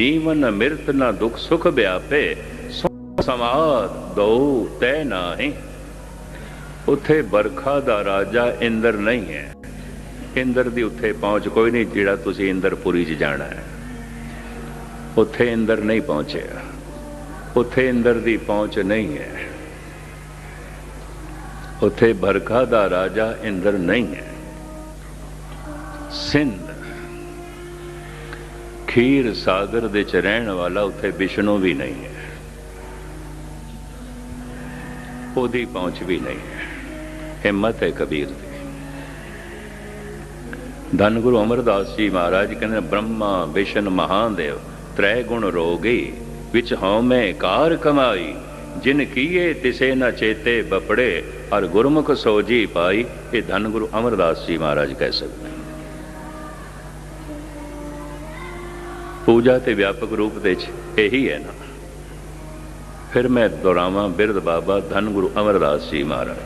ਜੀਵਨ ਮਿਰਤ ਨਾ ਦੁਖ ਸੁਖ ਵਿਆਪੇ, ਸੋ ਸਮਾਦ ਦੋ ਤੈ ਨਾਹੀ। ਉੱਥੇ ਬਰਖਾ ਦਾ ਰਾਜਾ ਇੰਦਰ ਨਹੀਂ ਹੈ। ਇੰਦਰ ਦੀ ਉੱਥੇ ਪਹੁੰਚ ਕੋਈ ਨਹੀਂ ਜਿਹੜਾ ਤੁਸੀਂ ਇੰਦਰਪੁਰੀ 'ਚ ਜਾਣਾ ਹੈ। ਉੱਥੇ ਇੰਦਰ ਨਹੀਂ ਪਹੁੰਚਿਆ। ਉੱਥੇ ਇੰਦਰ ਦੀ ਪਹੁੰਚ ਨਹੀਂ ਹੈ। ਉੱਥੇ ਬਰਖਾ ਦਾ ਰਾਜਾ ਇੰਦਰ ਨਹੀਂ ਹੈ। ਸਿੰਧ ਖੀਰ ਸਾਗਰ ਦੇ ਚ ਰਹਿਣ ਵਾਲਾ ਉੱਥੇ ਵਿਸ਼ਨੂੰ ਵੀ ਨਹੀਂ ਹੈ। ਉਹਦੀ ਪਹੁੰਚ ਵੀ ਨਹੀਂ ਹੈ। ਹਿੰਮਤ ਹੈ ਕਬੀਰ ਦੀ। ਧੰਨ ਗੁਰੂ ਅਮਰਦਾਸ ਜੀ ਮਹਾਰਾਜ ਕਹਿੰਦੇ, ਬ੍ਰਹਮਾ ਵਿਸ਼ਨ ਮਹਾਦੇਵ ਤ੍ਰੈ ਗੁਣ ਰੋਗੀ, ਵਿੱਚ ਹਉਮੈ ਕਾਰ ਕਮਾਈ। ਜਿਨ ਕੀਏ ਤਿਸੇ ਨ ਚੇਤੇ ਬਪੜੇ ਔਰ ਗੁਰਮੁਖ ਸੋਜੀ ਪਾਈ। ਇਹ ਧੰਨ ਗੁਰੂ ਅਮਰਦਾਸ ਜੀ ਮਹਾਰਾਜ ਕਹਿ ਸਕਦੇ ਪੂਜਾ ਤੇ ਵਿਆਪਕ ਰੂਪ ਦੇ ਚ ਇਹੀ ਹੈ ਨਾ। ਫਿਰ ਮੈਂ ਦੁਹਰਾਵਾਂ, ਬਿਰਧ ਬਾਬਾ ਧੰਨ ਗੁਰੂ ਅਮਰਦਾਸ ਜੀ ਮਹਾਰਾਜ।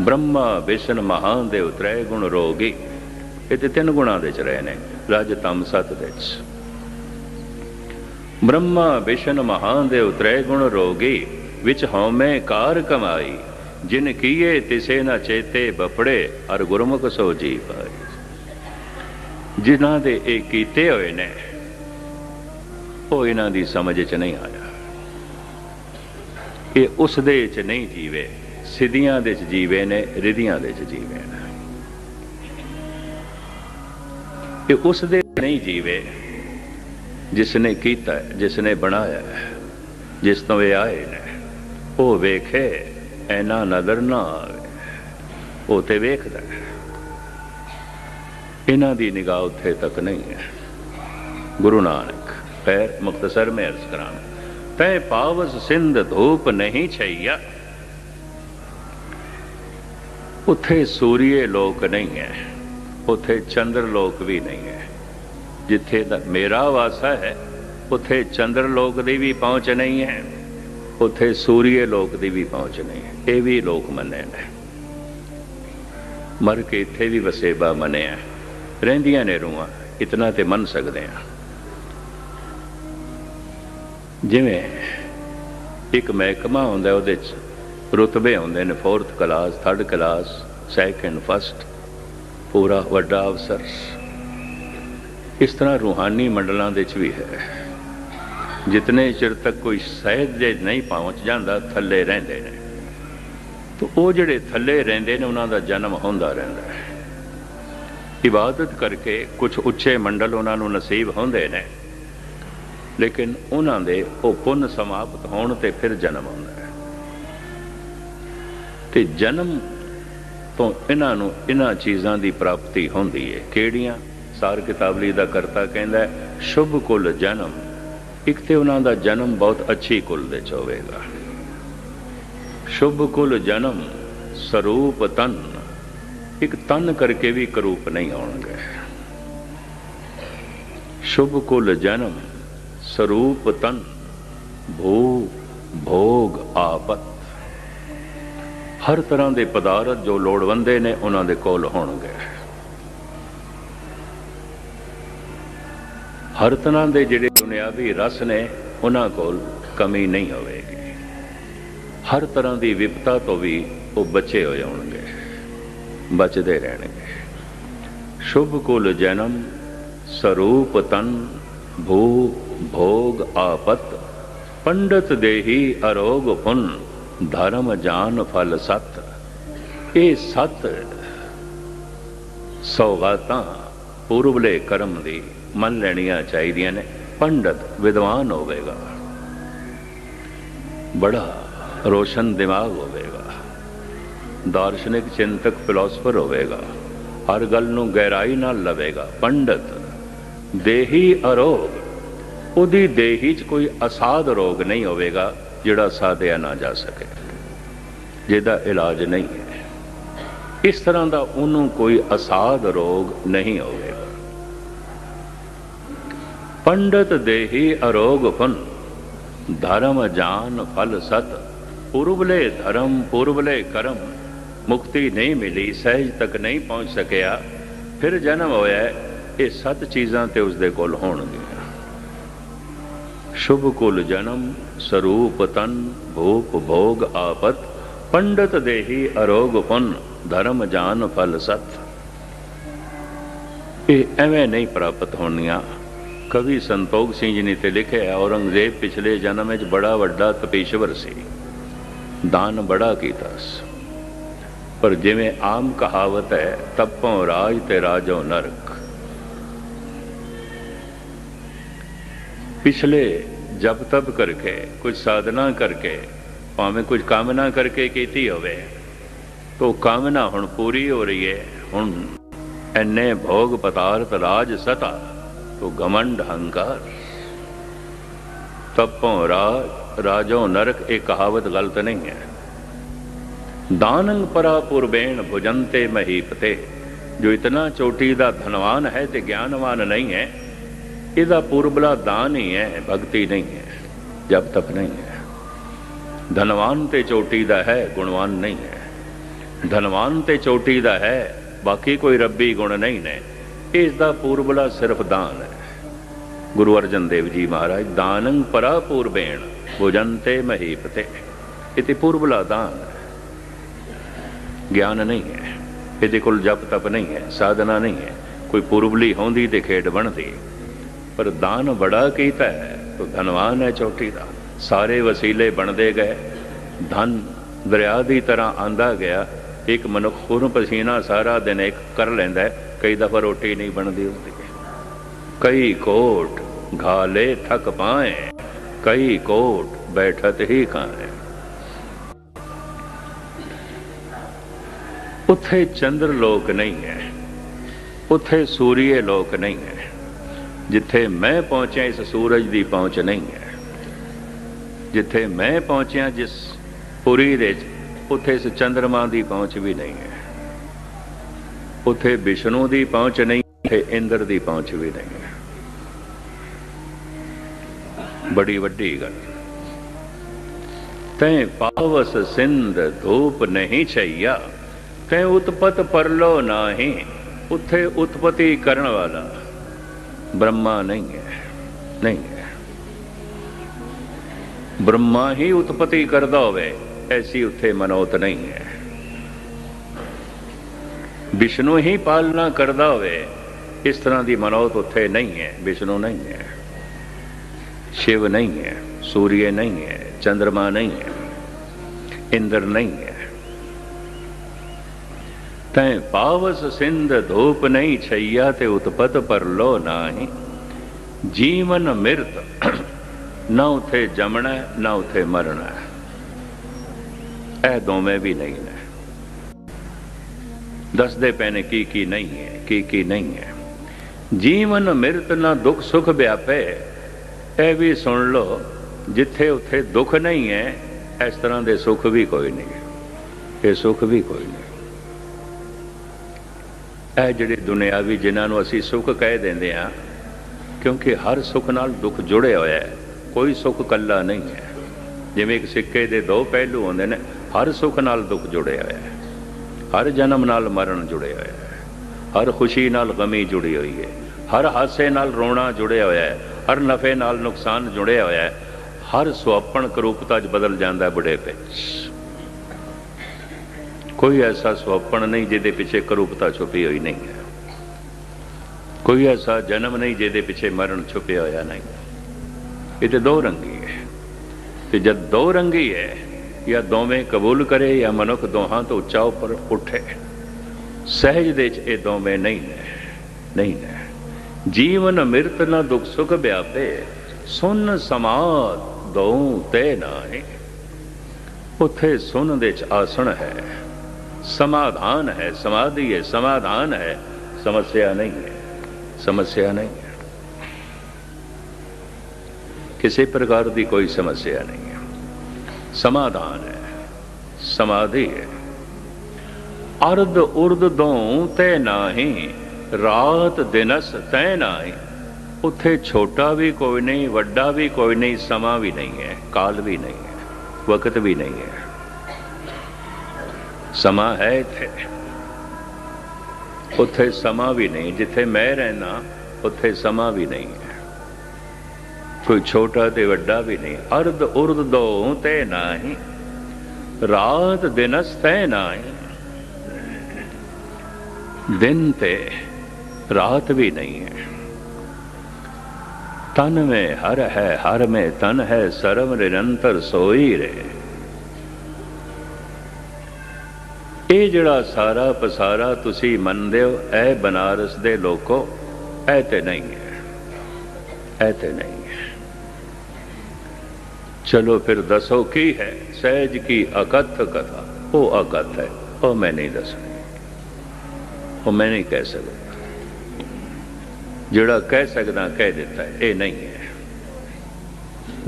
ਬ੍ਰਹਮਾ ਵਿਸ਼ਨ ਮਹਾਦੇਵ ਤ੍ਰੈ ਗੁਣ ਰੋਗੀ। ਇਹ ਤੇ ਤਿੰਨ ਗੁਣਾਂ ਦੇ ਚ ਰਹੇ ਨੇ, ਰਜ ਤਮ ਸਤ ਦੇ ਚ ਬ੍ਰਹਮਾ ਵਿਸ਼ਨ ਮਹਾਨ ਮਹਾਦੇਵ ਤ੍ਰੈ ਗੁਣ ਰੋਗੀ, ਵਿੱਚ ਹਉਮੈ ਕਾਰ ਕਮਾਈ। ਜਿਨ ਕੀਏ ਤਿਸੇ ਨਾ ਚੇਤੇ ਬਪੜੇ ਅਰ ਗੁਰਮੁਖ ਸੋ ਜੀ ਪਾਈ ਜਿਨ੍ਹਾਂ ਦੇ ਇਹ ਕੀਤੇ ਹੋਏ ਨੇ ਉਹ ਇਹਨਾਂ ਦੀ ਸਮਝ ਚ ਨਹੀਂ ਆਇਆ। ਇਹ ਉਸ ਦੇ ਚ ਨਹੀਂ ਜੀਵੇ ਸਿੱਧੀਆਂ ਦੇ ਚ ਜੀਵੇ ਨੇ ਰਿਧੀਆਂ ਦੇ ਚ ਜੀਵੇ ਨੇ। ਇਹ ਉਸ ਦੇ ਨਹੀਂ ਜੀਵੇ ਜਿਸ ਨੇ ਕੀਤਾ ਹੈ, ਜਿਸ ਨੇ ਬਣਾਇਆ ਜਿਸ ਤੋਂ ਇਹ ਆਏ ਨੇ ਉਹ ਵੇਖੇ ਐਨਾ ਨਜ਼ਰ ਨਾ ਆਵੇ ਉਹ ਤੇ ਵੇਖਦਾ ਇਹਨਾਂ ਦੀ ਨਿਗਾਹ ਉੱਥੇ ਤੱਕ ਨਹੀਂ ਹੈ। ਗੁਰੂ ਨਾਨਕ ਪੈਰ ਮੁਖਤਸਰ ਮੈਂ ਅਰਜ਼ ਕਰਾਂ ਤੈ ਪਾਵਸ ਸਿੰਧ ਧੂਪ ਨਹੀਂ ਛਈਆ। ਉੱਥੇ ਸੂਰੀਏ ਲੋਕ ਨਹੀਂ ਹੈ ਉੱਥੇ ਚੰਦਰ ਲੋਕ ਵੀ ਨਹੀਂ ਹੈ ਜਿੱਥੇ ਦਾ ਮੇਰਾ ਵਾਸਾ ਹੈ, ਉੱਥੇ ਚੰਦਰ ਲੋਕ ਦੀ ਵੀ ਪਹੁੰਚ ਨਹੀਂ ਹੈ ਉੱਥੇ ਸੂਰੀਏ ਲੋਕ ਦੀ ਵੀ ਪਹੁੰਚ ਨਹੀਂ ਹੈ ਇਹ ਵੀ ਲੋਕ ਮੰਨੇ ਨੇ ਮਰ ਕੇ ਇੱਥੇ ਵੀ ਵਸੇਬਾ ਮੰਨਿਆ। ਰਹਿੰਦੀਆਂ ਨੇ ਰੂਹਾਂ, ਇਤਨਾ ਤੇ ਮੰਨ ਸਕਦੇ ਆ। ਜਿਵੇਂ ਇੱਕ ਮਹਿਕਮਾ ਹੁੰਦਾ ਉਹਦੇ ਚ ਰੁਤਬੇ ਹੁੰਦੇ ਨੇ 4th class 3rd class 2nd 1st ਪੂਰਾ ਵੱਡਾ ਅਫਸਰ ਇਸ ਤਰ੍ਹਾਂ ਰੂਹਾਨੀ ਮੰਡਲਾਂ ਦੇ ਚ ਵੀ ਹੈ। ਜਿਤਨੇ ਚਿਰ ਤੱਕ ਕੋਈ ਸਹਿਜ ਜੇ ਨਹੀਂ ਪਹੁੰਚ ਜਾਂਦਾ, ਥੱਲੇ ਰਹਿੰਦੇ ਨੇ। ਤਾਂ ਉਹ ਜਿਹੜੇ ਥੱਲੇ ਰਹਿੰਦੇ ਨੇ, ਉਹਨਾਂ ਦਾ ਜਨਮ ਹੁੰਦਾ ਰਹਿੰਦਾ ਹੈ। ਇਬਾਦਤ ਕਰਕੇ ਕੁਝ ਉੱਚੇ ਮੰਡਲ ਉਹਨਾਂ ਨੂੰ ਨਸੀਬ ਹੁੰਦੇ ਨੇ। ਲੇਕਿਨ ਉਹਨਾਂ ਦੇ ਉਹ ਪੁੰਨ ਸਮਾਪਤ ਹੋਣ ਤੇ ਫਿਰ ਜਨਮ ਆਉਂਦਾ ਹੈ। ਤੇ ਜਨਮ ਤੋਂ ਇਹਨਾਂ ਨੂੰ ਇਹਨਾਂ ਚੀਜ਼ਾਂ ਦੀ ਪ੍ਰਾਪਤੀ ਹੁੰਦੀ ਹੈ। ਕਿਹੜੀਆਂ? ਸਾਰ ਕਿਤਾਬਲੀ ਦਾ ਕਰਤਾ ਕਹਿੰਦਾ ਸ਼ੁਭ ਕੁਲ ਜਨਮ। ਇੱਕ ਤੇ ਉਹਨਾਂ ਦਾ ਜਨਮ ਬਹੁਤ ਅੱਛੀ ਕੁਲ ਦੇ ਚ ਹੋਵੇਗਾ। ਸ਼ੁਭ ਕੁਲ ਜਨਮ ਸਰੂਪ ਤਨ। ਇੱਕ ਤਨ ਕਰਕੇ ਵੀ ਕਰੂਪ ਨਹੀਂ ਆਉਣਗੇ। ਸ਼ੁਭ ਕੁਲ ਜਨਮ ਸਰੂਪ ਤਨ, ਭੂ, ਭੋਗ ਆਪਤ। ਹਰ ਤਰ੍ਹਾਂ ਦੇ ਪਦਾਰਥ ਜੋ ਲੋੜਵੰਦੇ ਨੇ, ਉਹਨਾਂ ਦੇ ਕੋਲ ਹੋਣਗੇ। ਹਰ ਤਰ੍ਹਾਂ ਦੇ ਜਿਹੜੇ ਦੁਨਿਆਵੀ ਰਸ ਨੇ, ਉਹਨਾਂ ਕੋਲ ਕਮੀ ਨਹੀਂ ਹੋਵੇਗੀ। ਹਰ ਤਰ੍ਹਾਂ ਦੀ ਵਿਪਤਾ ਤੋਂ ਵੀ ਉਹ ਬਚੇ ਹੋਏ ਹੋਣਗੇ, ਬਚਦੇ ਰਹਿਣਗੇ। ਸ਼ੁਭ ਕੁਲ ਜਨਮ, ਸਰੂਪ ਤਨ, ਭੂ ਭੋਗ ਆਪਤ, ਪੰਡਤ ਦੇਹੀ ਅਰੋਗ ਪੁੰਨ, ਧਰਮ ਜਾਨ ਫਲ ਸਤ। ਇਹ ਸਤ ਸੌਗਾਤਾਂ ਪੂਰਬਲੇ ਕਰਮ ਦੀ ਮੰਨ ਲੈਣੀਆਂ ਚਾਹੀਦੀਆਂ ਨੇ। ਪੰਡਤ ਵਿਦਵਾਨ ਹੋਵੇਗਾ। ਬੜਾ ਰੋਸ਼ਨ ਦਿਮਾਗ ਹੋਵੇਗਾ। ਦਾਰਸ਼ਨਿਕ ਚਿੰਤਕ ਫਿਲਾਸਫਰ ਹੋਵੇਗਾ। ਹਰ ਗੱਲ ਨੂੰ ਗਹਿਰਾਈ ਨਾਲ ਲਵੇਗਾ। ਪੰਡਤ ਦੇਹੀ ਅਰੋਗ ਉਹਦੀ ਦੇਹੀ 'ਚ ਕੋਈ ਅਸਾਧ ਰੋਗ ਨਹੀਂ ਹੋਵੇਗਾ ਜਿਹੜਾ ਸਾਧਿਆ ਨਾ ਜਾ ਸਕੇ। ਜਿਹਦਾ ਇਲਾਜ ਨਹੀਂ ਹੈ। ਇਸ ਤਰ੍ਹਾਂ ਦਾ ਉਹਨੂੰ ਕੋਈ ਅਸਾਧ ਰੋਗ ਨਹੀਂ ਹੋਵੇਗਾ। ਪੰਡਤ ਦੇਹੀ ਅਰੋਗ ਫਨ, ਧਰਮ ਜਾਨ ਫਲ ਸਤ ਪੁਰਬਲੇ ਧਰਮ ਪੁਰਬਲੇ ਕਰਮ, ਮੁਕਤੀ ਨਹੀਂ ਮਿਲੀ, ਸਹਿਜ ਤੱਕ ਨਹੀਂ ਪਹੁੰਚ ਸਕਿਆ, ਫਿਰ ਜਨਮ ਹੋਇਆ, ਇਹ ਸੱਤ ਚੀਜ਼ਾਂ ਤੇ ਉਸਦੇ ਕੋਲ ਹੋਣਗੀਆਂ। ਸ਼ੁਭ ਕੁਲ ਜਨਮ ਸਰੂਪ ਤਨ ਭੂਪ ਭੋਗ ਆਪਤ ਪੰਡਤ ਦੇਹੀ ਅਰੋਗ ਪੁੰਨ ਧਰਮ ਜਾਨ ਫਲ ਸਤ ਇਹ ਐਵੇਂ ਨਹੀਂ ਪ੍ਰਾਪਤ ਹੋਣੀਆਂ ਕਵੀ ਸੰਤੋਖ ਸਿੰਘ ਜੀ ਨੇ ਤੇ ਲਿਖਿਆ ਔਰੰਗਜ਼ੇਬ ਪਿਛਲੇ ਜਨਮ ਵਿੱਚ ਬੜਾ ਵੱਡਾ ਤਪੀਸ਼ਵਰ ਸੀ ਦਾਨ ਬੜਾ ਕੀਤਾ ਸੀ ਪਰ ਜਿਵੇਂ ਆਮ ਕਹਾਵਤ ਹੈ ਤਪੋਂ ਰਾਜ ਤੇ ਰਾਜੋਂ ਨਰਕ ਪਿਛਲੇ ਜਪ ਤਪ ਕਰਕੇ ਕੁਝ ਸਾਧਨਾ ਕਰਕੇ, ਭਾਵੇਂ ਕੁਝ ਕਾਮਨਾ ਕਰਕੇ ਕੀਤੀ ਹੋਵੇ, ਤੋ ਕਾਮਨਾ ਹੁਣ ਪੂਰੀ ਹੋ ਰਹੀ ਹੈ। ਹੁਣ ਐਨੇ ਭੋਗ ਪਦਾਰਥ ਰਾਜ ਸਤਾ, ਤੋ ਗਮੰਡ ਹੰਕਾਰ। ਤਪੋਂ ਰਾਜ ਰਾਜੋ ਨਰਕ, ਇਹ ਕਹਾਵਤ ਗਲਤ ਨਹੀਂ ਹੈ। ਦਾਨੰਗ ਪਰਾ ਪੁਰਬੇਣ ਭੁਜੰਤੇ ਮਹੀਪਤੇ, ਜੋ ਇਤਨਾ ਚੋਟੀ ਦਾ ਧਨਵਾਨ ਹੈ ਤੇ ਗਿਆਨਵਾਨ ਨਹੀਂ ਹੈ ਇਹਦਾ ਪੂਰਬਲਾ ਦਾਨ ਹੀ ਹੈ, ਭਗਤੀ ਨਹੀਂ ਹੈ, ਜਬ ਤੱਕ ਨਹੀਂ ਹੈ। ਧਨਵਾਨ ਤੇ ਚੋਟੀ ਦਾ ਹੈ, ਗੁਣਵਾਨ ਨਹੀਂ ਹੈ। ਧਨਵਾਨ ਤੇ ਚੋਟੀ ਦਾ ਹੈ, ਬਾਕੀ ਕੋਈ ਰੱਬੀ ਗੁਣ ਨਹੀਂ ਨੇ। ਇਸ ਦਾ ਪੂਰਬਲਾ ਸਿਰਫ ਦਾਨ ਹੈ। ਗੁਰੂ ਅਰਜਨ ਦੇਵ ਜੀ ਮਹਾਰਾਜ, ਦਾਨੰ ਪਰਾ ਪੂਰਬੇਣ ਭੁਜੰਤੇ ਮਹੀਪਤੇ ਇਤੇ ਪੁਰਬਲਾ ਦਾਨ ਹੈ। ਗਿਆਨ ਨਹੀਂ ਹੈ। ਇਹਦੇ ਕੋਲ ਜਪ ਤਪ ਨਹੀਂ ਹੈ, ਸਾਧਨਾ ਨਹੀਂ ਹੈ। ਕੋਈ ਪੂਰਬਲੀ ਹੋਂਦੀ ਤੇ ਖੇਡ ਬਣਦੀ। ਪਰ ਦਾਨ ਬੜਾ ਕੀਤਾ ਹੈ, ਤੋ ਧਨਵਾਨ ਹੈ ਚੋਟੀ ਦਾ। ਸਾਰੇ ਵਸੀਲੇ ਬਣਦੇ ਗਏ। ਧਨ ਦਰਿਆ ਦੀ ਤਰ੍ਹਾਂ ਆਂਦਾ ਗਿਆ। ਇੱਕ ਮਨੁੱਖ ਖੂਨ ਪਸੀਨਾ ਸਾਰਾ ਦਿਨ ਇੱਕ ਕਰ ਲੈਂਦਾ ਕਈ ਦਫਾ ਰੋਟੀ ਨਹੀਂ ਬਣਦੀ ਹੁੰਦੀ। ਕਈ ਕੋਟ ਘਾਲੇ ਥਕ ਪਾਏ। ਕਈ ਕੋਟ ਬੈਠਤ ਹੀ ਖਾਏ। ਉੱਥੇ ਚੰਦਰ ਲੋਕ ਨਹੀਂ ਹੈ। ਉੱਥੇ ਸੂਰੀਏ ਲੋਕ ਨਹੀਂ ਹੈ। ਜਿੱਥੇ ਮੈਂ ਪਹੁੰਚਿਆ, ਇਸ ਸੂਰਜ ਦੀ ਪਹੁੰਚ ਨਹੀਂ ਹੈ। ਜਿੱਥੇ ਮੈਂ ਪਹੁੰਚਿਆ, ਜਿਸ ਪੁਰੀ ਦੇ ਉੱਥੇ ਇਸ ਚੰਦਰਮਾ ਦੀ ਪਹੁੰਚ ਵੀ ਨਹੀਂ ਹੈ। ਉੱਥੇ ਵਿਸ਼ਨੂੰ ਦੀ ਪਹੁੰਚ ਨਹੀਂ, ਉੱਥੇ ਇੰਦਰ ਦੀ ਪਹੁੰਚ ਵੀ ਨਹੀਂ ਹੈ। ਬੜੀ ਵੱਡੀ ਗੱਲ। ਤੈ ਪਾਵਸ ਸਿੰਧ ਧੂਪ ਨਹੀਂ ਛਈਆ, ਤੈ ਉਤਪਤ ਪਰਲੋ ਨਾਹੀ, ਉੱਥੇ ਉਤਪਤੀ ਕਰਨ ਵਾਲਾ। ਬ੍ਰਹਮਾ ਨਹੀਂ ਹੈ ਨਹੀਂ ਹੈ। ਬ੍ਰਹਮਾ ਹੀ ਉਤਪਤੀ ਕਰਦਾ ਹੋਵੇ, ਐਸੀ ਉੱਥੇ ਮਨੋਤ ਨਹੀਂ ਹੈ। ਵਿਸ਼ਨੂੰ ਹੀ ਪਾਲਣਾ ਕਰਦਾ ਹੋਵੇ, ਇਸ ਤਰ੍ਹਾਂ ਦੀ ਮਨੋਤ ਉੱਥੇ ਨਹੀਂ ਹੈ, ਵਿਸ਼ਨੂੰ ਨਹੀਂ ਹੈ। ਸ਼ਿਵ ਨਹੀਂ ਹੈ, ਸੂਰਯ ਨਹੀਂ ਹੈ ਚੰ드ਰਮਾ ਨਹੀਂ ਹੈ, ਇੰਦਰ ਨਹੀਂ ਹੈ। ਤੈ ਪਾਵਸ ਸਿੰਧ ਧੂਪ ਨਹੀਂ ਛਈਆ ਤੇ ਉਤਪਤ ਪਰ ਲੋ ਨਾਹੀ। ਜੀਵਨ ਮਿਰਤ, ਨਾ ਉਥੇ ਜਮਣਾ, ਨਾ ਉਥੇ ਮਰਨਾ ਇਹ ਦੋਵੇਂ ਵੀ ਨਹੀਂ ਨੇ। ਦੱਸਦੇ ਪਏ ਨੇ ਕੀ ਕੀ ਨਹੀਂ ਹੈ, ਕੀ ਕੀ ਨਹੀਂ ਹੈ। ਜੀਵਨ ਮਿਰਤ ਨਾ ਦੁੱਖ ਸੁਖ ਵਿਆਪੇ, ਇਹ ਵੀ ਸੁਣ ਲਓ, ਜਿੱਥੇ ਉੱਥੇ ਦੁੱਖ ਨਹੀਂ ਹੈ, ਇਸ ਤਰ੍ਹਾਂ ਦੇ ਸੁੱਖ ਵੀ ਕੋਈ ਨਹੀਂ। ਇਹ ਸੁੱਖ ਵੀ ਕੋਈ ਨਹੀਂ। ਇਹ ਜਿਹੜੇ ਦੁਨਿਆਵੀ ਜਿਨ੍ਹਾਂ ਨੂੰ ਅਸੀਂ ਸੁੱਖ ਕਹਿ ਦਿੰਦੇ ਆ ਕਿਉਂਕਿ ਹਰ ਸੁੱਖ ਨਾਲ ਦੁੱਖ ਜੁੜਿਆ ਹੋਇਆ ਹੈ, ਕੋਈ ਸੁੱਖ ਕੱਲਾ ਨਹੀਂ ਹੈ। ਜਿਵੇਂ ਇੱਕ ਸਿੱਕੇ ਦੇ ਦੋ ਪਹਿਲੂ ਹੁੰਦੇ ਨੇ, ਹਰ ਸੁੱਖ ਨਾਲ ਦੁੱਖ ਜੁੜਿਆ ਹੋਇਆ ਹੈ, ਹਰ ਜਨਮ ਨਾਲ ਮਰਨ ਜੁੜਿਆ ਹੋਇਆ ਹੈ, ਹਰ ਖੁਸ਼ੀ ਨਾਲ ਗਮੀ ਜੁੜੀ ਹੋਈ ਹੈ, ਹਰ ਹਾਸੇ ਨਾਲ ਰੋਣਾ ਜੁੜਿਆ ਹੋਇਆ ਹੈ, ਹਰ ਨਫੇ ਨਾਲ ਨੁਕਸਾਨ ਜੁੜਿਆ ਹੋਇਆ ਹੈ, ਹਰ ਸੁਆਪਣ ਕਰੂਪਤਾ 'ਚ ਬਦਲ ਜਾਂਦਾ ਬੁਢੇਪੇ 'ਚ। ਕੋਈ ਐਸਾ ਸੁਆਪਣ ਨਹੀਂ ਜਿਹਦੇ ਪਿੱਛੇ ਕਰੂਪਤਾ ਛੁਪੀ ਹੋਈ ਨਹੀਂ ਹੈ। ਕੋਈ ਐਸਾ ਜਨਮ ਨਹੀਂ ਜਿਹਦੇ ਪਿੱਛੇ ਮਰਨ ਛੁਪਿਆ ਹੋਇਆ ਨਹੀਂ ਇਹ ਤੇ ਦੋ ਰੰਗੀ ਹੈ। ਤੇ ਜਦ ਦੋ ਰੰਗੀ ਹੈ, ਜਾਂ ਦੋਵੇਂ ਕਬੂਲ ਕਰੇ ਜਾਂ ਮਨੁੱਖ ਦੋਹਾਂ ਤੋਂ ਉੱਚਾ ਉੱਪਰ ਉੱਠੇ, ਸਹਿਜ ਦੇ ਚ ਇਹ ਦੋਵੇਂ ਨਹੀਂ ਨੇ ਨਹੀਂ ਨੇ। ਜੀਵਨ ਮਿਰਤ ਨਾ ਦੁਖ ਸੁਖ ਵਿਆਪੇ, ਸੁਨ ਸਮਾਦ ਦੋ ਤੇ ਨਾਹੀ। ਉੱਥੇ ਸੁਨ ਦੇ ਚ ਆਸਣ ਹੈ। ਸਮਾਧਾਨ ਹੈ ਸਮਾਧੀ ਹੈ ਸਮਾਧਾਨ ਹੈ ਸਮੱਸਿਆ ਨਹੀਂ ਹੈ ਸਮੱਸਿਆ ਨਹੀਂ ਹੈ ਕਿਸੇ ਪ੍ਰਕਾਰ ਦੀ ਕੋਈ ਸਮੱਸਿਆ ਨਹੀਂ ਹੈ ਸਮਾਧਾਨ ਹੈ ਸਮਾਧੀ ਹੈ ਅਰਧ ਉਰਦ ਦੋ ਤੇ ਨਾਹੀ ਰਾਤ ਦਿਨਸ ਤੈ ਨਾਹੀ ਉੱਥੇ ਛੋਟਾ ਵੀ ਕੋਈ ਨਹੀਂ ਵੱਡਾ ਵੀ ਕੋਈ ਨਹੀਂ ਸਮਾਂ ਵੀ ਨਹੀਂ ਹੈ ਕਾਲ ਵੀ ਨਹੀਂ ਹੈ ਵਕਤ ਵੀ ਨਹੀਂ ਹੈ ਸਮਾਂ ਹੈ ਇੱਥੇ। ਉੱਥੇ ਸਮਾਂ ਵੀ ਨਹੀਂ, ਜਿੱਥੇ ਮੈਂ ਰਹਿਣਾ ਉੱਥੇ ਸਮਾਂ ਵੀ ਨਹੀਂ ਹੈ। ਕੋਈ ਛੋਟਾ ਤੇ ਵੱਡਾ ਵੀ ਨਹੀਂ, ਅਰਧ ਉਰਧ ਦੋ ਤੇ ਨਾਹੀ, ਰਾਤ ਦਿਨਸ ਤੈ ਨਾਹੀ। ਦਿਨ ਤੇ ਰਾਤ ਵੀ ਨਹੀਂ ਹੈ। ਤਨ में ਹਰ ਹੈ, ਹਰ में ਤਨ ਹੈ, ਸਰਵ ਨਿਰੰਤਰ ਸੋਈ ਰੇ। ਇਹ ਜਿਹੜਾ ਸਾਰਾ ਪਸਾਰਾ ਤੁਸੀਂ ਮੰਨਦੇ ਹੋ, ਇਹ ਬਨਾਰਸ ਦੇ ਲੋਕੋ, ਇਹ ਤੇ ਨਹੀਂ ਹੈ। ਇਹ ਤੇ ਨਹੀਂ ਹੈ। ਚਲੋ ਫਿਰ ਦੱਸੋ ਕੀ ਹੈ? ਸਹਿਜ ਕੀ ਅਕਥ ਕਥਾ? ਉਹ ਅਕਥ ਹੈ, ਉਹ ਮੈਂ ਨਹੀਂ ਦੱਸਣੀ ਉਹ ਮੈਂ ਨਹੀਂ ਕਹਿ ਸਕਦਾ। ਜਿਹੜਾ ਕਹਿ ਸਕਦਾ, ਕਹਿ ਦਿੱਤਾ ਇਹ ਨਹੀਂ ਹੈ।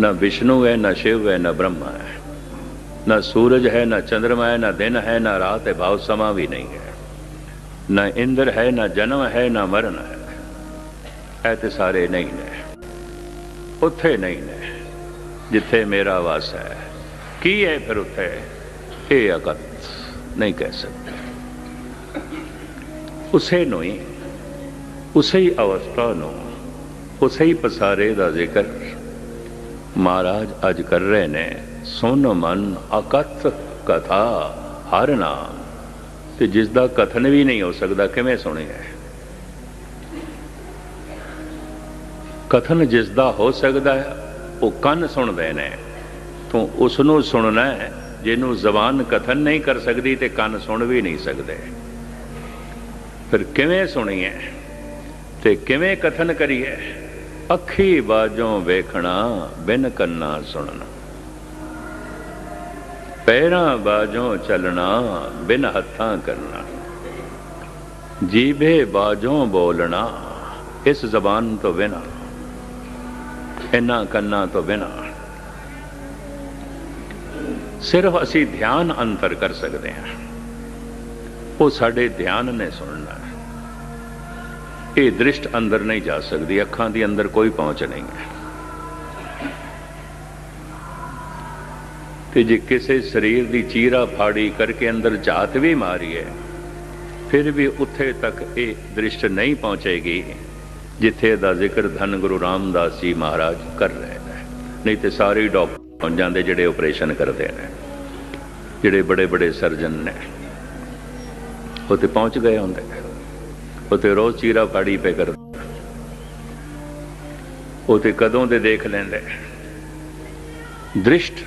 ਨਾ ਵਿਸ਼ਨੂੰ ਹੈ, ਨਾ ਸ਼ਿਵ ਹੈ, ਨਾ ਬ੍ਰਹਮਾ ਹੈ। ਨਾ ਸੂਰਜ ਹੈ ਨਾ ਚੰ드ਰਮਾ ਹੈ ਨਾ ਦਿਨ ਹੈ ਨਾ ਰਾਤ ਹੈ ਭਾਵ ਸਮਾਂ ਵੀ ਨਹੀਂ ਹੈ ਨਾ ਇੰਦਰ ਹੈ ਨਾ ਜਨਮ ਹੈ ਨਾ ਮਰਨ ਹੈ ਇਹ ਤੇ ਸਾਰੇ ਨਹੀਂ ਨੇ ਉੱਥੇ ਨਹੀਂ ਨੇ ਜਿੱਥੇ ਮੇਰਾ ਵਾਸ ਹੈ ਕੀ ਹੈ ਫਿਰ ਉੱਥੇ ਇਹ ਅਕਤ ਨਹੀਂ ਕਹਿ ਸਕਦੇ ਉਸੇ ਨੂੰ ਹੀ ਉਸੇ ਹੀ ਅਵਸਥਾ ਨੂੰ ਉਸੇ ਹੀ ਪਸਾਰੇ ਦਾ ਜ਼ਿਕਰ ਮਹਾਰਾਜ ਅੱਜ ਕਰ ਰਹੇ ਨੇ ਸੁਨ ਮਨ ਅਕਥ ਕਥਾ ਹਰ ਨਾਮ। ਤੇ ਜਿਸ ਦਾ ਕਥਨ ਵੀ ਨਹੀਂ ਹੋ ਸਕਦਾ, ਕਿਵੇਂ ਸੁਣਿਆ ਕਥਨ ਜਿਸ ਦਾ ਹੋ ਸਕਦਾ ਹੈ, ਉਹ ਕੰਨ ਸੁਣਦੇ ਨੇ ਤੂੰ ਉਸ ਨੂੰ ਸੁਣਨਾ ਹੈ, ਜਿਹਨੂੰ ਜ਼ਬਾਨ ਕਥਨ ਨਹੀਂ ਕਰ ਸਕਦੀ ਤੇ ਕੰਨ ਸੁਣ ਵੀ ਨਹੀਂ ਸਕਦੇ। ਫਿਰ ਕਿਵੇਂ ਸੁਣੀਏ ਤੇ ਕਿਵੇਂ ਕਥਨ ਕਰੀਏ ਅੱਖੀ ਬਾਜੋਂ ਵੇਖਣਾ, ਬਿਨ ਕੰਨਾ ਸੁਣਨਾ। ਪੈਰਾਂ ਬਾਜੋਂ ਚੱਲਣਾ, ਬਿਨ ਹੱਥਾਂ ਕਰਨਾ। ਜੀਭੇ ਬਾਜੋਂ ਬੋਲਣਾ, ਇਸ ਜ਼ਬਾਨ ਤੋਂ ਬਿਨਾ, ਇਹਨਾਂ ਕੰਨਾਂ ਤੋਂ ਬਿਨਾ। ਸਿਰਫ ਅਸੀਂ ਧਿਆਨ ਅੰਤਰ ਕਰ ਸਕਦੇ ਹਾਂ। ਉਹ ਸਾਡੇ ਧਿਆਨ ਨੇ ਸੁਣਨਾ ਇਹ ਦ੍ਰਿਸ਼ਟ ਅੰਦਰ ਨਹੀਂ ਜਾ ਸਕਦੀ, ਅੱਖਾਂ ਦੀ ਅੰਦਰ ਕੋਈ ਪਹੁੰਚ ਨਹੀਂ ਹੈ। ਤੇ ਜੇ ਕਿਸੇ ਸਰੀਰ ਦੀ ਚੀਰਾ ਫਾੜੀ ਕਰਕੇ ਅੰਦਰ ਝਾਤ ਵੀ ਮਾਰੀਏ ਫਿਰ ਵੀ ਉੱਥੇ ਤੱਕ ਇਹ ਦ੍ਰਿਸ਼ਟ ਨਹੀਂ ਪਹੁੰਚੇਗੀ ਜਿੱਥੇ ਦਾ ਜ਼ਿਕਰ ਧੰਨ ਗੁਰੂ ਰਾਮਦਾਸ ਜੀ ਮਹਾਰਾਜ ਕਰ ਰਹੇ ਨੇ। ਨਹੀਂ ਤੇ ਸਾਰੇ ਡਾਕਟਰ ਪਹੁੰਚ ਜਾਂਦੇ ਜਿਹੜੇ ਆਪਰੇਸ਼ਨ ਕਰਦੇ ਨੇ, ਜਿਹੜੇ ਬੜੇ ਬੜੇ ਸਰਜਨ ਨੇ। ਉੱਥੇ ਪਹੁੰਚ ਗਏ ਹੁੰਦੇ ਉੱਥੇ ਰੋਜ਼ ਚੀਰਾ ਫਾੜੀ ਪੇ ਕਰ ਉੱਥੇ ਕਦੋਂ ਦੇ ਦੇਖ ਲੈਂਦੇ ਦ੍ਰਿਸ਼ਟ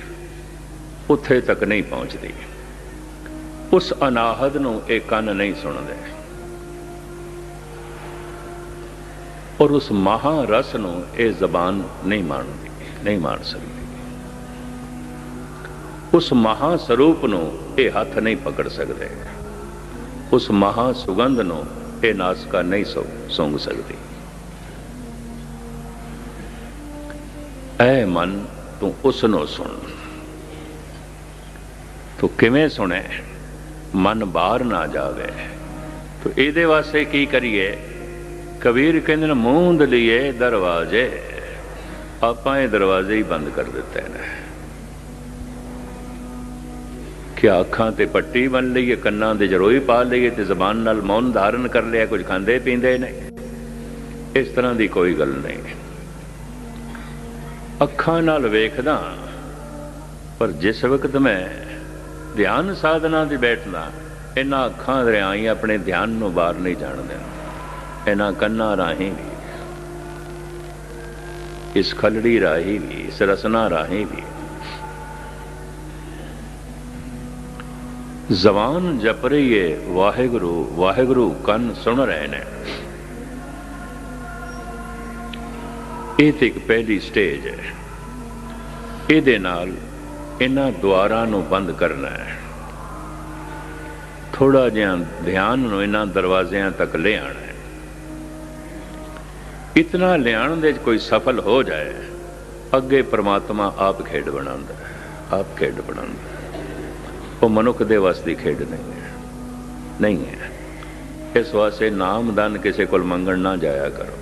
ਉੱਥੇ ਤੱਕ ਨਹੀਂ ਪਹੁੰਚਦੀ। ਉਸ ਅਨਾਹਦ ਨੂੰ ਇਹ ਕੰਨ ਨਹੀਂ ਸੁਣਦੇ। ਔਰ ਉਸ ਮਹਾ ਰਸ ਨੂੰ ਇਹ ਜ਼ਬਾਨ ਨਹੀਂ ਮਾਣਦੀ, ਨਹੀਂ ਮਾਣ ਸਕਦੀ। ਉਸ ਮਹਾ ਸਰੂਪ ਨੂੰ ਇਹ ਹੱਥ ਨਹੀਂ ਪਕੜ ਸਕਦੇ। ਉਸ ਮਹਾ ਸੁਗੰਧ ਨੂੰ ਇਹ ਨਾਸਕਾ ਨਹੀਂ ਸੁੰਘ ਸਕਦੀ। ਐ ਮਨ ਤੂੰ ਉਸ ਨੂੰ ਸੁਣ। ਤੂੰ ਕਿਵੇਂ ਸੁਣੇ? ਮਨ ਬਾਹਰ ਨਾ ਜਾਵੇ। ਤੋ ਇਹਦੇ ਵਾਸਤੇ ਕੀ ਕਰੀਏ? ਕਬੀਰ ਕਹਿੰਦੇ ਨੇ ਮੂੰਦ ਲਈਏ ਦਰਵਾਜ਼ੇ। ਆਪਾਂ ਇਹ ਦਰਵਾਜ਼ੇ ਹੀ ਬੰਦ ਕਰ ਦਿੱਤੇ ਨੇ। ਕਿ ਅੱਖਾਂ ਤੇ ਪੱਟੀ ਬੰਨ ਲਈਏ, ਕੰਨਾਂ ਦੇ ਜਰੋਈ ਪਾ ਲਈਏ ਤੇ ਜ਼ਬਾਨ ਨਾਲ ਮੌਨ ਧਾਰਨ ਕਰ ਲਿਆ, ਕੁਝ ਖਾਂਦੇ ਪੀਂਦੇ ਨੇ। ਇਸ ਤਰ੍ਹਾਂ ਦੀ ਕੋਈ ਗੱਲ ਨਹੀਂ। ਅੱਖਾਂ ਨਾਲ ਵੇਖਦਾ, ਪਰ ਜਿਸ ਵਕਤ ਮੈਂ ਧਿਆਨ ਸਾਧਨਾ ਤੇ ਬੈਠਦਾ ਇਹਨਾਂ ਅੱਖਾਂ ਰਾਹੀਂ ਆਪਣੇ ਧਿਆਨ ਨੂੰ ਬਾਹਰ ਨਹੀਂ ਜਾਣ ਦੇਣਾ। ਇਹਨਾਂ ਕੰਨਾਂ ਰਾਹੀਂ ਵੀ, ਇਸ ਖਲੜੀ ਰਾਹੀਂ ਵੀ, ਇਸ ਰਸਨਾ ਰਾਹੀਂ ਵੀ। ਜ਼ਬਾਨ ਜਪ ਰਹੀ ਏ, ਵਾਹਿਗੁਰੂ ਵਾਹਿਗੁਰੂ ਕੰਨ ਸੁਣ ਰਹੇ ਨੇ। ਇਹ ਤੇ ਇੱਕ ਪਹਿਲੀ ਸਟੇਜ ਹੈ। ਇਹਦੇ ਨਾਲ ਇਹਨਾਂ ਦੁਆਰਾਂ ਨੂੰ ਬੰਦ ਕਰਨਾ ਹੈ। ਥੋੜਾ ਜਿਹਾ ਧਿਆਨ ਨੂੰ ਇਹਨਾਂ ਦਰਵਾਜ਼ਿਆਂ ਤੱਕ ਲਿਆਣਾ ਹੈ। ਇਤਨਾ ਲਿਆਣ ਦੇ ਕੋਈ ਸਫਲ ਹੋ ਜਾਏ, ਅੱਗੇ ਪ੍ਰਮਾਤਮਾ ਆਪ ਖੇਡ ਬਣਾਉਂਦਾ ਆਪ ਖੇਡ ਬਣਾਉਂਦਾ ਉਹ ਮਨੁੱਖ ਦੇ ਵੱਸ ਦੀ ਖੇਡ ਨਹੀਂ ਹੈ। ਨਹੀਂ ਹੈ। ਇਸ ਵਾਸਤੇ ਨਾਮਦਾਨ ਕਿਸੇ ਕੋਲ ਮੰਗਣ ਨਾ ਜਾਇਆ ਕਰੋ।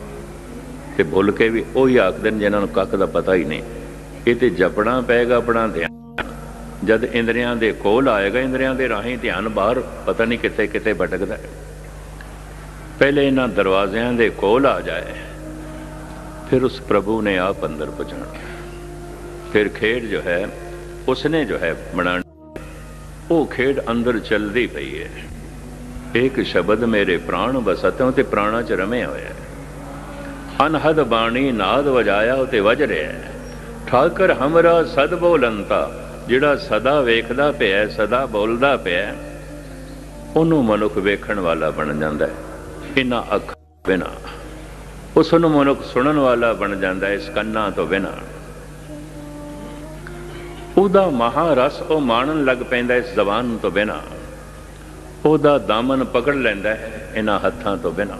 ਤੇ ਭੁੱਲ ਕੇ ਵੀ ਉਹੀ ਆਖਦੇ ਨੇ ਜਿਨ੍ਹਾਂ ਨੂੰ ਕੱਖ ਦਾ ਪਤਾ ਹੀ ਨਹੀਂ। ਇਹ ਤੇ ਜਪਣਾ ਪਏਗਾ, ਆਪਣਾ ਧਿਆਨ ਜਦ ਇੰਦਰੀਆਂ ਦੇ ਕੋਲ ਆਏਗਾ, ਇੰਦਰੀਆਂ ਦੇ ਰਾਹੀਂ ਧਿਆਨ ਬਾਹਰ ਪਤਾ ਨਹੀਂ ਕਿੱਥੇ ਕਿੱਥੇ ਭਟਕਦਾ ਹੈ। ਪਹਿਲੇ ਇਹਨਾਂ ਦਰਵਾਜ਼ਿਆਂ ਦੇ ਕੋਲ ਆ ਜਾਏ, ਫਿਰ ਉਸ ਪ੍ਰਭੂ ਨੇ ਆਪ ਅੰਦਰ ਪਹੁੰਚਾਣਾ। ਫਿਰ ਖੇਡ ਜੋ ਹੈ, ਉਸਨੇ ਜੋ ਹੈ ਬਣਾਉਣਾ। ਉਹ ਖੇਡ ਅੰਦਰ ਚੱਲਦੀ ਪਈ ਹੈ। ਇੱਕ ਸ਼ਬਦ ਮੇਰੇ ਪ੍ਰਾਣ ਬਸਤੋਂ ਤੇ ਪ੍ਰਾਣਾ ਚ ਰਮਿਆ ਹੋਇਆ ਹੈ। ਅਨਹਦ ਬਾਣੀ ਨਾਦ ਵਜਾਇਆ ਤੇ ਵਜ ਰਿਹਾ ਠਾਕਰ ਹਮਰਾ ਸਦ ਬੋਲੰਤਾ। ਜਿਹੜਾ ਸਦਾ ਵੇਖਦਾ ਪਿਆ, ਸਦਾ ਬੋਲਦਾ ਪਿਆ, ਉਹਨੂੰ ਮਨੁੱਖ ਵੇਖਣ ਵਾਲਾ ਬਣ ਜਾਂਦਾ ਹੈ। ਇਹਨਾਂ ਅੱਖਾਂ ਬਿਨਾ। ਉਸ ਨੂੰ ਮਨੁੱਖ ਸੁਣਨ ਵਾਲਾ ਬਣ ਜਾਂਦਾ ਹੈ ਇਸ ਕੰਨਾਂ ਤੋਂ ਬਿਨਾਂ। ਉਹਦਾ ਮਹਾਰਸ ਉਹ ਮਾਣਨ ਲੱਗ ਪੈਂਦਾ ਇਸ ਜ਼ਬਾਨ ਤੋਂ ਬਿਨਾਂ। ਉਹਦਾ ਦਾਮਨ ਪਕੜ ਲੈਂਦਾ ਹੈ ਇਹਨਾਂ ਹੱਥਾਂ ਤੋਂ ਬਿਨਾਂ।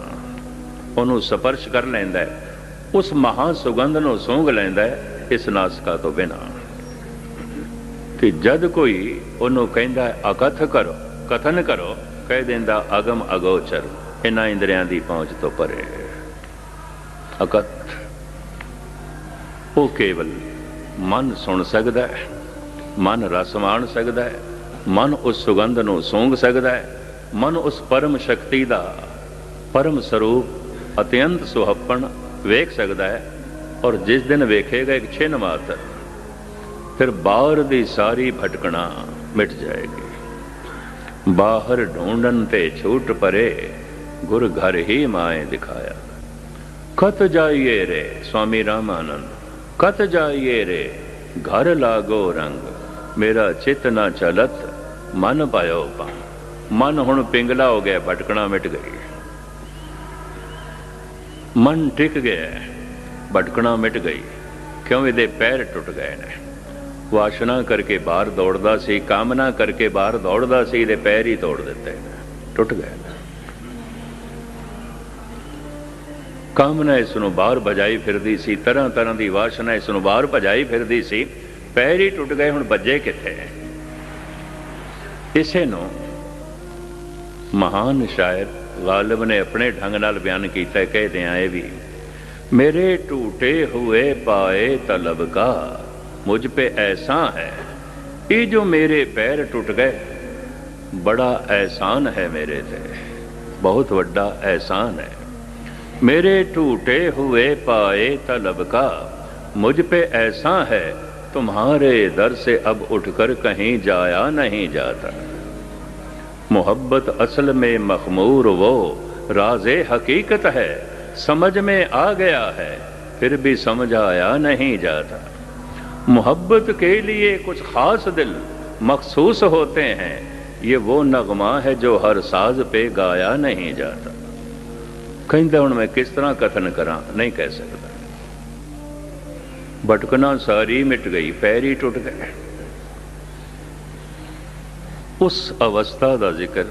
ਉਹਨੂੰ ਸਪਰਸ਼ ਕਰ ਲੈਂਦਾ ਹੈ। ਉਸ ਮਹਾ ਸੁਗੰਧ ਨੂੰ ਸੂੰਘ ਲੈਂਦਾ ਹੈ ਇਸ ਨਾਸਕਾ ਤੋਂ ਬਿਨਾਂ। ਕਿ ਜਦ ਕੋਈ ਉਹਨੂੰ ਕਹਿੰਦਾ ਅਕਥ ਕਰੋ, ਕਥਨ ਕਰੋ, ਕਹਿ ਦਿੰਦਾ, ਅਗਮ ਅਗੋਚਰ ਇਹਨਾਂ ਇੰਦਰੀਆਂ ਦੀ ਪਹੁੰਚ ਤੋਂ ਪਰੇ। ਅਕਥ, ਉਹ ਕੇਵਲ ਮਨ ਸੁਣ ਸਕਦਾ ਹੈ, ਮਨ ਰਸ ਮਾਣ ਸਕਦਾ ਹੈ, ਮਨ ਉਸ ਸੁਗੰਧ ਨੂੰ ਸੂੰਘ ਸਕਦਾ ਹੈ, ਮਨ ਉਸ ਪਰਮ ਸ਼ਕਤੀ ਦਾ ਪਰਮ ਸਰੂਪ ਅਤਿਅੰਤ ਸੁਹੱਪਣ ਵੇਖ ਸਕਦਾ ਹੈ ਔਰ ਜਿਸ ਦਿਨ ਵੇਖੇਗਾ ਇੱਕ ਛਿਨ ਮਾਤਰ ਫਿਰ ਬਾਹਰ ਦੀ ਸਾਰੀ ਭਟਕਣਾ ਮਿਟ ਜਾਏਗੀ। ਬਾਹਰ ਢੂੰਡਨ ਤੇ ਛੂਟ ਪਰੇ ਗੁਰ ਘਰ ਹੀ ਮਾਏ ਦਿਖਾਇਆ। ਕਤ ਜਾਈਏ ਰੇ ਸਵਾਮੀ ਰਾਮਾਨੰਦ, ਕਤ ਜਾਈਏ ਰੇ ਘਰ ਲਾਗੋ ਰੰਗ, ਮੇਰਾ ਚਿਤ ਨਾ ਚਲਤ, ਮਨ ਪਾਇਓ ਪਾ ਮਨ ਹੁਣ ਪਿੰਗਲਾ ਹੋ ਗਿਆ, ਭਟਕਣਾ ਮਿਟ ਗਈ। ਮਨ ਟਿਕ ਗਿਆ, ਭਟਕਣਾ ਮਿਟ ਗਈ, ਕਿਉਂ ਇਹਦੇ ਪੈਰ ਟੁੱਟ ਗਏ ਨੇ? ਵਾਸ਼ਨਾ ਕਰਕੇ ਬਾਹਰ ਦੌੜਦਾ ਸੀ, ਕਾਮਨਾ ਕਰਕੇ ਬਾਹਰ ਦੌੜਦਾ ਸੀ, ਇਹਦੇ ਪੈਰ ਹੀ ਤੋੜ ਦਿੱਤੇ। ਟੁੱਟ ਗਏ। ਕਾਮਨਾ ਇਸ ਨੂੰ ਬਾਹਰ ਭਜਾਈ ਫਿਰਦੀ ਸੀ, ਤਰ੍ਹਾਂ ਤਰ੍ਹਾਂ ਦੀ ਵਾਸ਼ਨਾ ਇਸ ਨੂੰ ਬਾਹਰ ਭਜਾਈ ਫਿਰਦੀ ਸੀ, ਪੈਰ ਹੀ ਟੁੱਟ ਗਏ, ਹੁਣ ਵੱਜੇ ਕਿੱਥੇ? ਇਸੇ ਨੂੰ ਮਹਾਨ ਸ਼ਾਇਰ ਗਾਲਬ ਨੇ ਆਪਣੇ ਢੰਗ ਨਾਲ ਬਿਆਨ ਕੀਤਾ ਕਹਦੇ ਆ ਇਹ ਵੀ, ਮੇਰੇ ਟੂਟੇ ਹੋਏ ਪਾਏ ਤਲਬ ਕਾ مجھ پہ ایسا ہے یہ جو میرے پیر ٹوٹ گئے، بڑا احسان ہے میرے تھے بہت وڈا احسان ہے۔ میرے ٹوٹے ہوئے پائے طلب کا، مجھ پہ ایسا ہے، تمہارے در سے اب اٹھ کر کہیں جایا نہیں جاتا۔ محبت اصل میں مخمور وہ راز حقیقت ہے، سمجھ میں آ گیا ہے، پھر بھی سمجھ آیا نہیں جاتا۔ मोहब्बत के लिए कुछ खास दिल मखसूस होते हैं ये वो नगमा है जो हर साज पे गाया नहीं जाता ਕਹਿੰਦਾ ਹੁਣ ਮੈਂ ਕਿਸ ਤਰ੍ਹਾਂ ਕਥਨ ਕਰਾਂ ਨਹੀਂ ਕਹਿ ਸਕਦਾ ਭਟਕਣਾ ਸਾਰੀ ਮਿਟ ਗਈ ਪੈਰ ਹੀ ਟੁੱਟ ਗਏ ਉਸ ਅਵਸਥਾ ਦਾ ਜ਼ਿਕਰ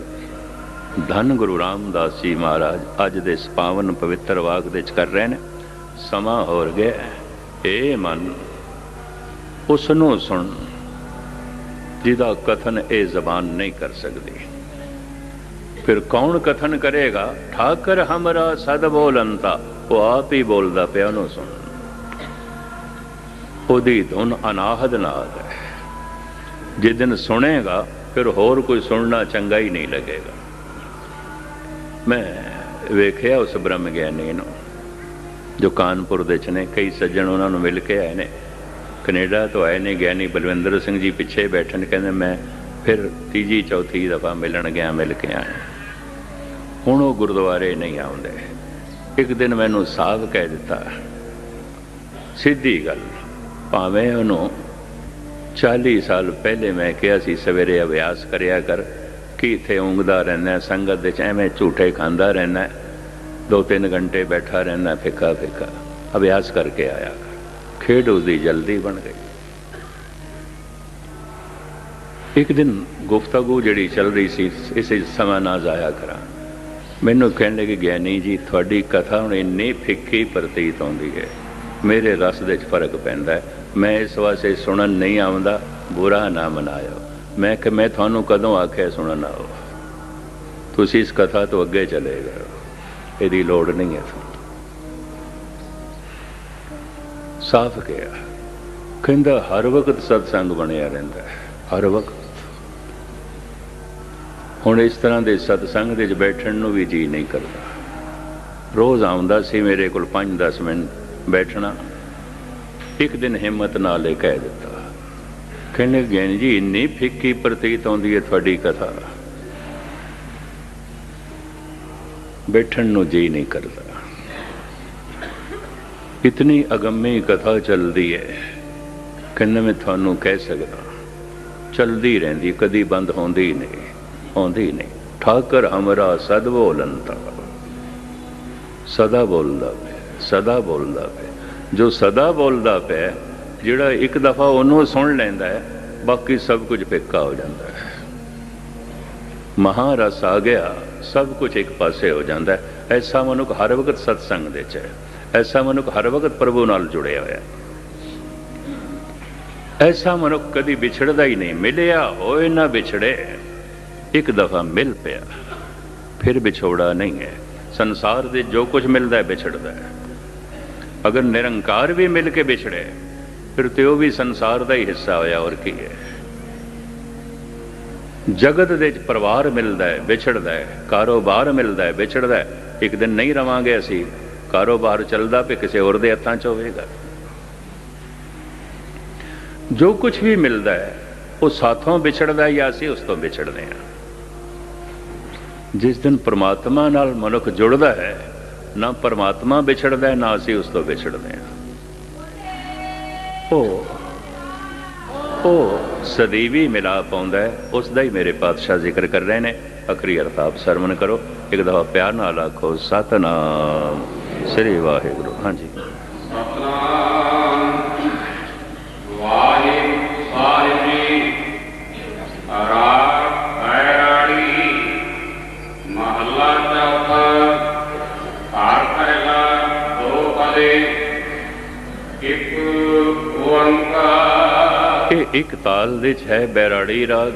ਧੰਨ ਗੁਰੂ ਰਾਮਦਾਸ ਜੀ ਮਹਾਰਾਜ ਅੱਜ ਦੇ ਇਸ ਪਾਵਨ ਪਵਿੱਤਰ ਵਾਕ ਦੇ ਚ ਕਰ ਰਹੇ ਨੇ ਸਮਾਂ ਹੋਰ ਗਿਆ ਏ ਮਨ ਉਸ ਨੂੰ ਸੁਣ। ਜਿਹਦਾ ਕਥਨ ਇਹ ਜ਼ਬਾਨ ਨਹੀਂ ਕਰ ਸਕਦੀ। ਫਿਰ ਕੌਣ ਕਥਨ ਕਰੇਗਾ? ਠਾਕਰ ਹਮਰਾ ਸਦ ਬੋਲੰਤਾ। ਉਹ ਆਪ ਹੀ ਬੋਲਦਾ ਪਿਆ, ਉਹਨੂੰ ਸੁਣ। ਉਹਦੀ ਧੁਨ ਅਨਾਹਦ ਨਾਦ ਹੈ। ਜਿਸ ਦਿਨ ਸੁਣੇਗਾ, ਫਿਰ ਹੋਰ ਕੋਈ ਸੁਣਨਾ ਚੰਗਾ ਹੀ ਨਹੀਂ ਲੱਗੇਗਾ। ਮੈਂ ਵੇਖਿਆ ਉਸ ਬ੍ਰਹਮ ਗਿਆਨੀ ਨੂੰ, ਜੋ ਕਾਨਪੁਰ ਦੇ ਚ ਨੇ, ਕਈ ਸੱਜਣ ਉਹਨਾਂ ਨੂੰ ਮਿਲ ਕੇ ਆਏ ਨੇ। ਕੈਨੇਡਾ ਤੋਂ ਆਏ ਨੇ ਗਿਆਨੀ ਬਲਵਿੰਦਰ ਸਿੰਘ ਜੀ ਪਿੱਛੇ ਬੈਠੇ ਨੇ ਕਹਿੰਦੇ ਮੈਂ ਫਿਰ ਤੀਜੀ, ਚੌਥੀ ਦਫਾ ਮਿਲਣ ਗਿਆ, ਮਿਲ ਕੇ ਆਇਆ। ਹੁਣ ਉਹ ਗੁਰਦੁਆਰੇ ਨਹੀਂ ਆਉਂਦੇ। ਇੱਕ ਦਿਨ ਮੈਨੂੰ ਸਾਧ ਕਹਿ ਦਿੱਤਾ। ਸਿੱਧੀ ਗੱਲ, ਭਾਵੇਂ ਉਹਨੂੰ 40 ਸਾਲ ਪਹਿਲੇ ਮੈਂ ਕਿਹਾ ਸੀ, ਸਵੇਰੇ ਅਭਿਆਸ ਕਰਿਆ ਕਰ, ਕਿ ਇੱਥੇ ਉਂਗਦਾ ਰਹਿਣਾ ਸੰਗਤ ਦੇ ਚ ਐਵੇਂ ਝੂਠੇ ਖਾਂਦਾ ਰਹਿਣਾ ਦੋ ਤਿੰਨ ਘੰਟੇ ਬੈਠਾ ਰਹਿਣਾ ਫਿੱਕਾ ਫਿੱਕਾ ਅਭਿਆਸ ਕਰਕੇ ਆਇਆ। ਕਰ ਖੇਡ ਉਸਦੀ ਜਲਦੀ ਬਣ ਗਈ। ਇੱਕ ਦਿਨ ਗੁਫ਼ਤਗੂ ਜਿਹੜੀ ਚੱਲ ਰਹੀ ਸੀ, ਇਸੇ ਸਮਾਂ ਨਾ ਜ਼ਾਇਆ ਕਰਾਂ। ਮੈਨੂੰ ਕਹਿਣ ਲੱਗੇ ਗਿਆਨੀ ਜੀ, ਤੁਹਾਡੀ ਕਥਾ ਹੁਣ ਇੰਨੀ ਫਿੱਕੀ ਪ੍ਰਤੀਤ ਆਉਂਦੀ ਹੈ। ਮੇਰੇ ਰਸ ਦੇ ਵਿੱਚ ਫ਼ਰਕ ਪੈਂਦਾ ਹੈ। ਮੈਂ ਇਸ ਵਾਸਤੇ ਸੁਣਨ ਨਹੀਂ ਆਉਂਦਾ, ਬੁਰਾ ਨਾ ਮਨਾਇਓ। ਮੈਂ ਕਿ ਮੈਂ ਤੁਹਾਨੂੰ ਕਦੋਂ ਆਖਿਆ ਸੁਣਨ ਆਓ? ਤੁਸੀਂ ਇਸ ਕਥਾ ਤੋਂ ਅੱਗੇ ਚਲੇ ਗਏ ਇਹਦੀ ਲੋੜ ਨਹੀਂ ਹੈ ਸਾਫ਼ ਕਿਹਾ। ਕਹਿੰਦਾ, ਹਰ ਵਕਤ ਸਤਸੰਗ ਬਣਿਆ ਰਹਿੰਦਾ ਹੈ, ਹਰ ਵਕਤ। ਹੁਣ ਇਸ ਤਰ੍ਹਾਂ ਦੇ ਸਤਸੰਗ ਦੇ ਵਿੱਚ ਬੈਠਣ ਨੂੰ ਵੀ ਜੀ ਨਹੀਂ ਕਰਦਾ। ਰੋਜ਼ ਆਉਂਦਾ ਸੀ ਮੇਰੇ ਕੋਲ 5-10 ਮਿੰਟ ਬੈਠਣਾ। ਇੱਕ ਦਿਨ ਹਿੰਮਤ ਨਾਲ ਇਹ ਕਹਿ ਦਿੱਤਾ। ਕਹਿੰਦੇ, ਗਿਆਨ ਜੀ, ਇੰਨੀ ਫਿੱਕੀ ਪ੍ਰਤੀਤ ਆਉਂਦੀ ਹੈ ਤੁਹਾਡੀ ਕਥਾ। ਬੈਠਣ ਨੂੰ ਜੀ ਨਹੀਂ ਕਰਦਾ। ਇਤਨੀ ਅਗੰਮੀ ਕਥਾ ਚੱਲਦੀ ਹੈ ਕਹਿੰਦਾ ਮੈਂ ਤੁਹਾਨੂੰ ਕਹਿ ਸਕਦਾ ਚੱਲਦੀ ਰਹਿੰਦੀ ਕਦੀ ਬੰਦ ਹੁੰਦੀ ਨਹੀਂ ਹੁੰਦੀ ਨਹੀਂ ਠਾਕਰ ਹਮਰਾ ਸਦ ਬੋਲੰਤਾ ਸਦਾ ਬੋਲਦਾ ਪਿਆ ਸਦਾ ਬੋਲਦਾ ਪਿਆ ਜੋ ਸਦਾ ਬੋਲਦਾ ਪਿਆ ਜਿਹੜਾ ਇੱਕ ਦਫਾ ਉਹਨੂੰ ਸੁਣ ਲੈਂਦਾ ਹੈ ਬਾਕੀ ਸਭ ਕੁਝ ਪੇਕਾ ਹੋ ਜਾਂਦਾ ਹੈ ਮਹਾਰਸ ਆ ਗਿਆ ਸਭ ਕੁਝ ਇੱਕ ਪਾਸੇ ਹੋ ਜਾਂਦਾ ਹੈ ਐਸਾ ਮਨੁੱਖ ਹਰ ਵਕਤ ਸਤਸੰਗ ਦੇ ਚ ਹੈ ਐਸਾ ਮਨੁੱਖ ਹਰ ਵਕਤ ਪ੍ਰਭੂ ਨਾਲ ਜੁੜਿਆ ਹੋਇਆ ਐਸਾ ਮਨੁੱਖ ਕਦੀ ਵਿਛੜਦਾ ਹੀ ਨਹੀਂ ਮਿਲਿਆ ਹੋਏ ਨਾ ਵਿਛੜੇ ਇੱਕ ਦਫਾ ਮਿਲ ਪਿਆ ਫਿਰ ਵਿਛੋੜਾ ਨਹੀਂ ਹੈ ਸੰਸਾਰ ਦੇ ਜੋ ਕੁਝ ਮਿਲਦਾ ਹੈ ਵਿਛੜਦਾ ਹੈ ਅਗਰ ਨਿਰੰਕਾਰ ਵੀ ਮਿਲ ਕੇ ਵਿਛੜੇ ਫਿਰ ਤੇ ਉਹ ਵੀ ਸੰਸਾਰ ਦਾ ਹੀ ਹਿੱਸਾ ਹੋਇਆ ਔਰ ਕੀ ਹੈ ਜਗਤ ਦੇ ਵਿੱਚ ਪਰਿਵਾਰ ਮਿਲਦਾ ਹੈ ਵਿਛੜਦਾ ਹੈ ਕਾਰੋਬਾਰ ਮਿਲਦਾ ਹੈ ਵਿਛੜਦਾ ਹੈ ਇੱਕ ਦਿਨ ਨਹੀਂ ਰਵਾਂਗੇ ਅਸੀਂ ਕਾਰੋਬਾਰ ਚੱਲਦਾ ਪਏ ਕਿਸੇ ਹੋਰ ਦੇ ਹੱਥਾਂ 'ਚ ਹੋਵੇਗਾ। ਜੋ ਕੁਝ ਵੀ ਮਿਲਦਾ ਹੈ, ਉਹ ਸਾਥੋਂ ਵਿਛੜਦਾ ਹੈ ਜਾਂ ਅਸੀਂ ਉਸ ਤੋਂ ਵਿਛੜਦੇ ਹਾਂ। ਜਿਸ ਦਿਨ ਪ੍ਰਮਾਤਮਾ ਨਾਲ ਮਨੁੱਖ ਜੁੜਦਾ ਹੈ, ਨਾ ਪ੍ਰਮਾਤਮਾ ਵਿਛੜਦਾ ਹੈ, ਨਾ ਅਸੀਂ ਉਸ ਤੋਂ ਵਿਛੜਦੇ ਹਾਂ। ਉਹ ਉਹ ਸਦੀਵੀ ਮਿਲਾ ਪਾਉਂਦਾ ਹੈ, ਉਸ ਦਾ ਹੀ ਮੇਰੇ ਪਾਤਸ਼ਾਹ ਜ਼ਿਕਰ ਕਰ ਰਹੇ ਨੇ। ਅਖਰੀ ਅਰਤਾਬ ਸਰਵਨ ਕਰੋ, ਇੱਕ ਦਫਾ ਪਿਆਰ ਨਾਲ ਆਖੋ, ਸਤਨਾਮ। ਸ੍ਰੀ ਵਾਹਿਗੁਰੂ, ਹਾਂਜੀ। ਸਤਨਾਮ ਵਾਹਿਗੁਰੂ ਸਾਹਿਬ ਜੀ ਰਾਗ ਬੈਰਾੜੀ ਮਹੱਲਾ ਚੌਥਾ ਘਰ ਪਹਿਲਾ ਦੋ ਪਦੇ ਇੱਕ ਓੰਕਾਰ ਇਹ ਇੱਕ ਤਾਲ ਵਿੱਚ ਹੈ ਬੈਰਾੜੀ ਰਾਗ,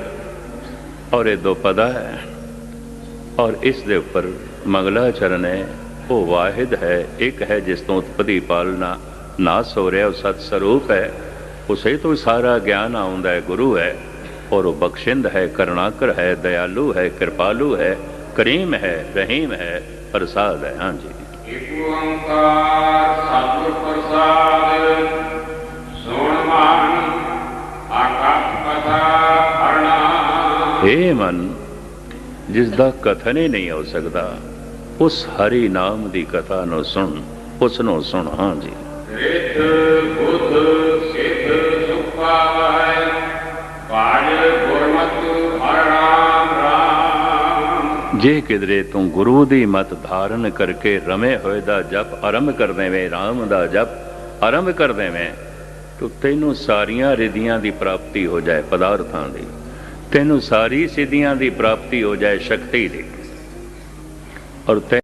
ਔਰ ਇਹ ਦੋ ਪਦਾ ਹੈ, ਔਰ ਇਸ ਦੇ ਉੱਪਰ ਮੰਗਲਾ ਚਰਨ ਹੈ। ਉਹ ਵਾਹਿਦ ਹੈ ਇੱਕ ਹੈ ਜਿਸ ਤੋਂ ਉਤਪਤੀ ਪਾਲਣਾ ਨਾਸ ਹੋ ਰਿਹਾ ਉਹ ਸਤ ਸਰੂਪ ਹੈ। ਉਸੇ ਤੋਂ ਹੀ ਸਾਰਾ ਗਿਆਨ ਆਉਂਦਾ ਹੈ ਗੁਰੂ ਹੈ। ਔਰ ਉਹ ਬਖਸ਼ਿੰਦ ਹੈ ਕਰੁਣਾਕਰ ਹੈ ਦਇਆਲੂ ਹੈ ਕਿਰਪਾਲੂ ਹੈ ਕਰੀਮ ਹੈ ਰਹੀਮ ਹੈ ਪ੍ਰਸਾਦ ਹੈ। ਹਾਂਜੀ ਇੱਕ ਓੰਕਾਰ ਸਤਿਗੁਰ ਪ੍ਰਸਾਦ ਸੁਣ ਮਨ ਆਕਾਸ਼ ਕਥਾ ਹਰਣਾ ਏ ਮਨ ਜਿਸ ਦਾ ਕਥਨ ਹੀ ਨਹੀਂ ਹੋ ਸਕਦਾ ਉਸ ਹਰੀ ਨਾਮ ਦੀ ਕਥਾ ਨੂੰ ਸੁਣ ਉਸ ਨੂੰ ਸੁਣ ਹਾਂਜੀ ਰਿਤ ਬੁੱਧ ਸਿੱਧ ਸੁਖਾਵੈ ਕਾਜ ਗੁਰਮਤਿ ਹਰਿ ਰਾਮ। ਰਾਮ ਜੇ ਕਿਦਰੇ ਤੂੰ ਗੁਰੂ ਦੀ ਮਤ ਧਾਰਨ ਕਰਕੇ ਰਮੇ ਹੋਏ ਦਾ ਜਪ ਆਰੰਭ ਕਰ ਦੇਵੇਂ RAM ਦਾ ਜਪ ਆਰੰਭ ਕਰ ਦੇਵੇਂ ਤੋ ਤੈਨੂੰ ਸਾਰੀਆਂ ਰਿਧੀਆਂ ਦੀ ਪ੍ਰਾਪਤੀ ਹੋ ਜਾਏ ਪਦਾਰਥਾਂ ਦੀ ਤੈਨੂੰ ਸਾਰੀ ਸਿੱਧੀਆਂ ਦੀ ਪ੍ਰਾਪਤੀ ਹੋ ਜਾਏ ਸ਼ਕਤੀ ਦੀ। ਔਰ ਤੈ